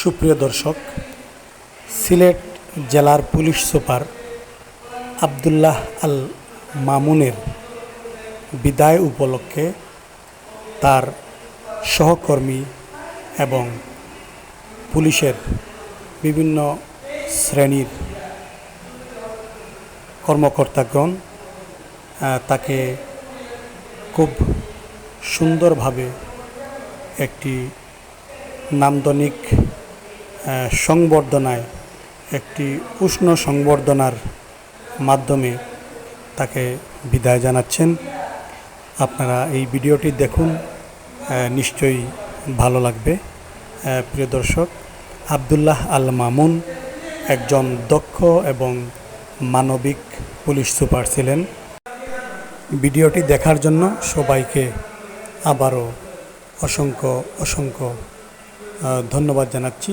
সুপ্রিয় দর্শক, সিলেট জেলার পুলিশ সুপার আবদুল্লাহ আল মামুনের বিদায় উপলক্ষে তার সহকর্মী এবং পুলিশের বিভিন্ন শ্রেণির কর্মকর্তাগণ তাকে খুব সুন্দরভাবে একটি নান্দনিক সংবর্ধনায়, একটি উষ্ণ সংবর্ধনার মাধ্যমে তাকে বিদায় জানাচ্ছেন। আপনারা এই ভিডিওটি দেখুন নিশ্চয়ই ভালো লাগবে। প্রিয় দর্শক, আবদুল্লাহ আল মামুন একজন দক্ষ এবং মানবিক পুলিশ সুপার ছিলেন। ভিডিওটি দেখার জন্য সবাইকে আবারও অসংখ্য অসংখ্য ধন্যবাদ জানাচ্ছি।